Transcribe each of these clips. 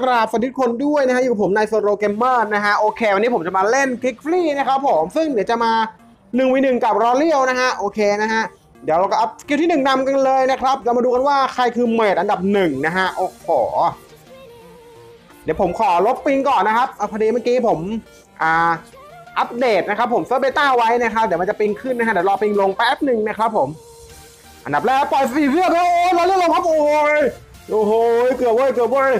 กราบสวัสดีทุกคนด้วยนะฮะอยู่กับผมนายโซโรเกมเมอร์นะฮะโอเค วันนี้ผมจะมาเล่นคลิกฟรีนะครับผมซึ่งเดี๋ยวจะมา1นึ่งวิหนึ่งกับรอเลียวนะฮะโอเคนะฮะเดี๋ยวเราก็อัพสกิลที่ 1นำกันเลยนะครับเรามาดูกันว่าใครคือเมดอันดับหนึ่งนะฮะโอ้โหเดี๋ยวผมขอลบปิงก่อนนะครับเอาพอดีเมื่อกี้ผมอ่าอัปเดตนะครับผมเซิร์เบต้าไว้นะครับเดี๋ยวมันจะปิงขึ้นนะฮะเดี๋ยวรอปิงลงแป๊บหนึ่งนะครับผมอันดับแรกปล่อยสีเสื้อแล้วโอ้ยเราเรื่องลงครับโอ้ยโอ้โหเกือบเว้ยเกือบเว้ย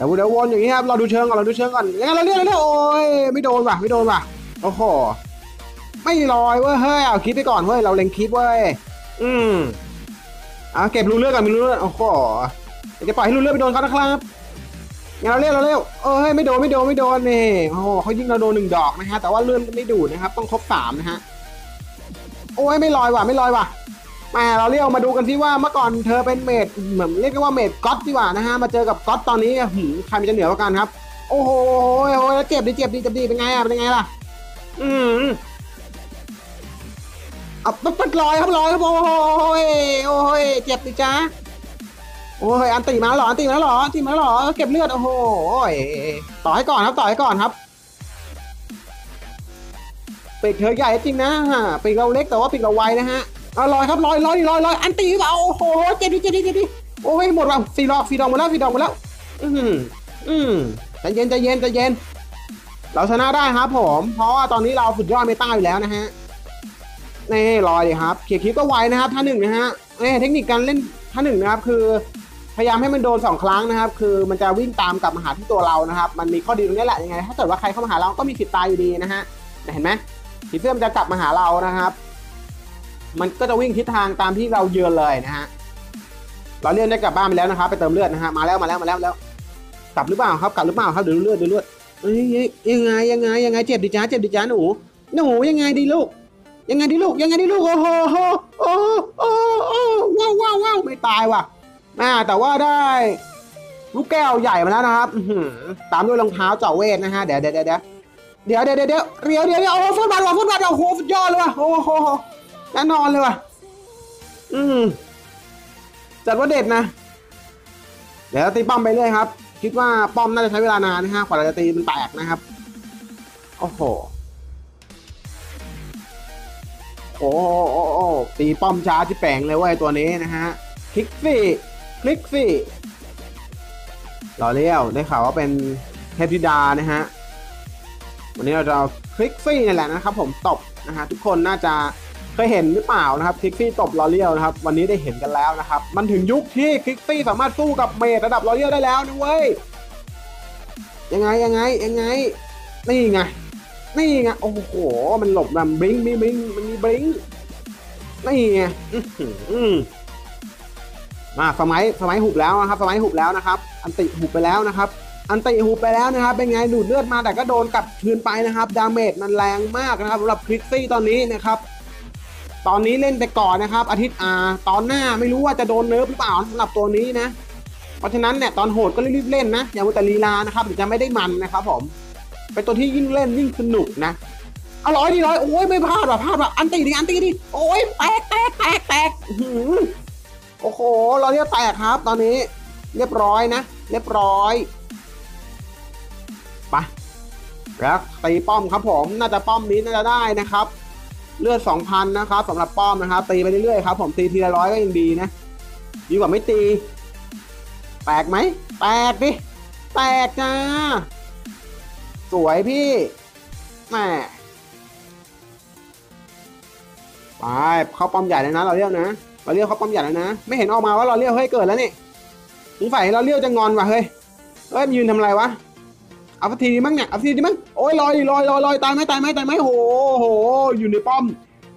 ดี๋ยวเดี๋ยววนอย่างนี้ครับเราดูเชิงก่อนเราดูเชิงก่อนยังไงเราเรียกเราเรียกโอ้ยไม่โดนว่ะไม่โดนว่ะโอ้โหไม่ลอยเว้ยเฮ้ยเอาคิดไปก่อนเว้ยเราเล็งคิดเว้ยอืมอะเก็บรูเลือดก่อนมีรูเลือดโอ้โหจะปล่อยให้รูเลือดไปโดนเขานะครับยังไงเราเรียกเราเรียกเอ้ยไม่โดนไม่โดนไม่โดนนี่โอ้โหเขายิงเราโดนหนึ่งดอกนะฮะแต่ว่าเลื่อนไม่ดูดนะครับต้องครบสามนะฮะโอ้ยไม่ลอยว่ะไม่ลอยว่ะ แหมาเราเรียกมาดูกันที่ว่าเมื่อก่อนเธอเป็นเมดเหมือนเรียกว่าเมดก๊อตดีกว่านะฮะมาเจอกับก๊อตตอนนี้หืมใครมันจะเหนือกว่ากันครับ โอ้โหโอ้ยแล้วเจ็บดิเจ็บดิเจ็บดิเป็นไงอะเป็นไงล่ะ อืมเอาปั๊บปั๊บลอยครับลอยครับโอ้ยโอ้ยเจ็บดิจ้าโอ้ยอันตีมาแล้วเหรออันตีมาแล้วเหรออันตีมาแล้วเหรอเก็บเลือดโอ้โหต่อให้ก่อนครับต่อให้ก่อนครับปีกเธอใหญ่จริงนะฮะปีกเราเล็กแต่ว่าปีกเราไวนะฮะ เอาลอยครับลอยลอยลอยลอยอันตีเปล่าโอ้โหเจ็บดิเจ็บดิเจ็บดิโอ้ยหมดว่ะฟีดอกฟีดอกหมดแล้วฟีดอกหมดแล้ว อืมอืมใจเย็นใจเย็นใจเย็น เราชนะได้ครับผม เพราะว่าตอนนี้เราสุดยอดเมตาอยู่แล้วนะฮะนี่ลอยดิครับเขียคลิปก็ไวนะครับท่าหนึ่งนะฮะนี่เทคนิคการเล่นท่าหนึ่งนะครับคือพยายามให้มันโดนสองครั้งนะครับ คือมันจะวิ่งตามกลับมาหาที่ตัวเรานะครับ มันมีข้อดีตรงนี้แหละยังไง ถ้าเกิดว่าใครเข้ามาหาเราก็มีสิทธิ์ตายอยู่ดีนะฮะเห็นไหมผีเสื้อมันจะกลับมาหาเรานะครับ มันก็จะวิ่งทิศทางตามที่เราเยือนเลยนะฮะเราเลื่อนได้กลับบ้านไปแล้วนะครับ ไปเติมเลือดนะฮะมาแล้วมาแล้วมาแล้วแล้วกลับหรือเปล่าครับกลับหรือเปล่าครับเดี๋ยวเลือดเดี๋ยวเลือดเอ้ยยังไงยังไงยังไงเจ็บดิจ้าเจ็บดิจ้าหนูหนูยังไงดีลูก ยังไงดีลูกยังไงดีลูกโอ้โหโอ้โหโอ้โหโอ้ว้าวว้าวว้าวไม่ตายว่ะอ่แต่ว่าได้ลูกแก้วใหญ่มาแล้วนะครับตามด้วยรองเท้าเจาะเวทนะฮะเดี๋ยวเดี๋ยวเดี๋ยวเดี๋ยวเดี๋ยวเดี๋ยวเดี๋ยวเดี๋ยวเดี๋ยวเดี๋ยวโอ้ฟุตบอลว่ะฟุตบอลโอ้โหสุดยอดเลยว่ะโอ้โห แน่นอนเลยว่ะ อืม จัดว่าเด็ดนะ เดี๋ยวตีป้อมไปเรื่อยครับ คิดว่าป้อมน่าจะใช้เวลานานนะฮะกว่าเราจะตีมันแตกนะครับ โอ้โห โอ้โหโอ้ตีป้อมช้าที่แปลงเลยเว้ยตัวนี้นะฮะ คลิกฟี่คลิกฟี่รอเลี้ยวได้ข่าวว่าเป็นเทพธิดานะฮะ วันนี้เราจะคลิกฟี่นี่แหละนะครับผมตบนะฮะทุกคนน่าจะ ยเห็นหรือเปล่านะครับคลิกฟี่ตบลอเลียวนะครับวันนี้ได้เห็นกันแล้วนะครับมันถึงยุคที่คลิกฟี่สามารถสู้กับเมดระดับลอเลียวได้แล้วนะเว้ยยังไงยังไงยังไงนี่ไงนี่ไงโอ้โห มันหลบแบบบลิงมีบลิงมันมีบลิงนี่ไงมาสมัยสมัยหุบแล้วนะครับสมัยหุบแล้วนะครับ อันติหุบไปแล้วนะครับ อันติหุบไปแล้วนะครับ เป็นไงดูดเลือดมาแต่ก็โดนกลับคืนไปนะครับ ดาเมจมันแรงมากนะครับสำหรับคริสซี่ตอนนี้นะครับ ตอนนี้เล่นไปก่อนนะครับ อาทิตย์อาตอนหน้าไม่รู้ว่าจะโดนเนิร์ฟหรือเปล่าสำหรับตัวนี้นะ เพราะฉะนั้นเนี่ยตอนโหดก็รีบเล่นนะ อย่ามัวแต่ลีลานะครับเดี๋ยวจะไม่ได้มันนะครับผม เป็นตัวที่ยิ่งเล่นยิ่งสนุกนะอร่อยดีร้อยโอ้ยไม่พลาดว่ะพลาดว่ะอันตีดิอันตีดิโอ้ยแตกแตกแตกแตกโอ้โหเราเรียกแตกครับ ตอนนี้ เรียบร้อยนะ เรียบร้อยไปแล้วตีป้อมครับผม น่าจะป้อมนี้น่าจะได้นะครับ เลือด2,000นะครับสำหรับป้อมนะครับตีไปเรื่อยๆครับผมตีทีละร้อยก็ยังดีนะดีกว่าไม่ตีแตกไหมแตกดิแตกจ้า สวยพี่แหมไปเข้าป้อมใหญ่เลยนะเราเรียกนะเราเรียกเข้าป้อมใหญ่แล้วนะ ไม่เห็นออกมาว่าเราเรียกเฮ้ยเกิดแล้วนี่สงสัยเราเรียกจะงอนว่ะเฮ้ยเฮ้ยยืนทำอะไรวะ อาทีดีมั้งเนี่ยเอาทีดีมั้งโอ้ยลอยลอยลอยลอยตายไหมตายไหมตายไหมโหโห อยู่ในป้อม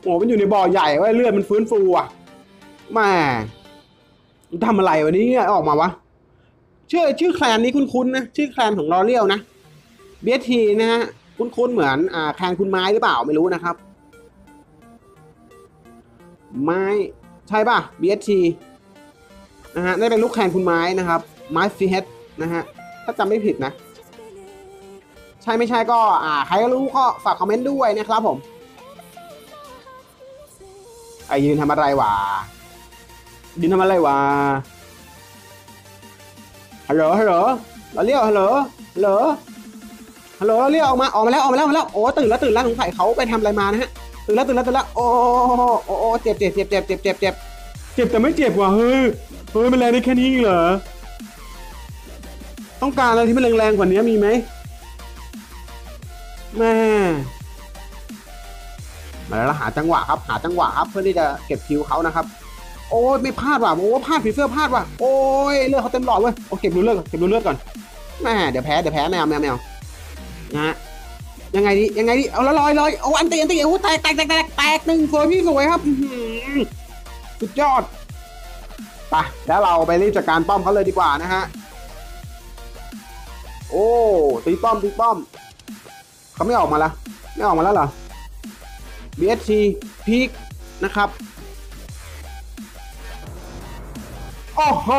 โหมันอยู่ในบ่อใหญ่เว้ยเลือดมันฟื้นฟูอะแม่ทำอะไรวันนี้ออกมาวะชื่อชื่อแคลนนี้คุ้นๆนะชื่อแคลนของลอเรียวนะเบียทีนะฮะคุ้นๆเหมือนอ่าแคลนคุณไม้หรือเปล่าไม่รู้นะครับ ไม้ใช่ป่ะ BST นะฮะได้เป็นลูกแคนคุณไม้นะครับไม้ฟีเฮดนะฮะถ้าจำไม่ผิดนะ ใช่ไม่ใช่ก็อ่าใครก็รู้ก็ฝากคอมเมนต์ด้วยนะครับผมไอยืนทำอะไรวะยืนทำอะไรวะฮัลโหลฮัลโหลเราเรียกฮัลโหลฮัลโหลฮัลโหลเราเรียกออกมาออกมาแล้วออกมาแล้วออกมาแล้วโอ้ตื่นแล้วตื่นแล้วสงสัยเขาไปทำอะไรมานะฮะตื่นแล้วตื่นแล้วตื่นแล้วโอ้โอ้โอ้เจ็บเจ็บเจ็บเจ็บเจ็บเจ็บเจ็บเจ็บแต่ไม่เจ็บว่ะเฮ้ยเฮ้ยมันแรงได้แค่นี้เหรอต้องการอะไรที่มันแรงๆกว่านี้มีไหม แม่มาแล้วหาจังหวะครับ หาจังหวะครับเพื่อที่จะเก็บคิวเขานะครับ โอ้ยไม่พลาดว่ะโอ้พลาดผีเสื้อพลาดว่ะโอ้ยเลือดเขาเต็มหลอดเว้ยโอเก็บดูเลือดเก็บดูเลือดก่อนแม่เดี๋ยวแพ้เดี๋ยวแพ้แมวแมวแมวนะฮะยังไงดียังไงดีเอาละลอยลอยโอ้อันตีอันตีโอ้แตกแตกแตกแตกแตกหนึ่งสวยพี่สวยครับสุดยอดไปแล้วเราไปรีบจัดการป้อมเขาเลยดีกว่านะฮะโอ้ตีป้อมตีป้อม เขาไม่ออกมาละไม่ออกมาแล้วเหรอ BSC พีคนะครับ โอ้โห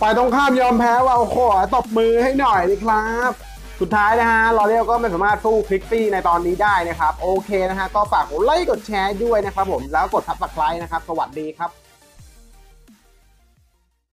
ฝ่ายตรงข้ามยอมแพ้ว่าโอ้โหตบมือให้หน่อยดีครับ สุดท้ายนะฮะลอเรียลก็ไม่สามารถสู้คลิกซี่ในตอนนี้ได้นะครับ โอเคนะฮะ ก็ฝากกดไลค์กดแชร์ด้วยนะครับผม แล้วกดทับสไครต์นะครับ สวัสดีครับ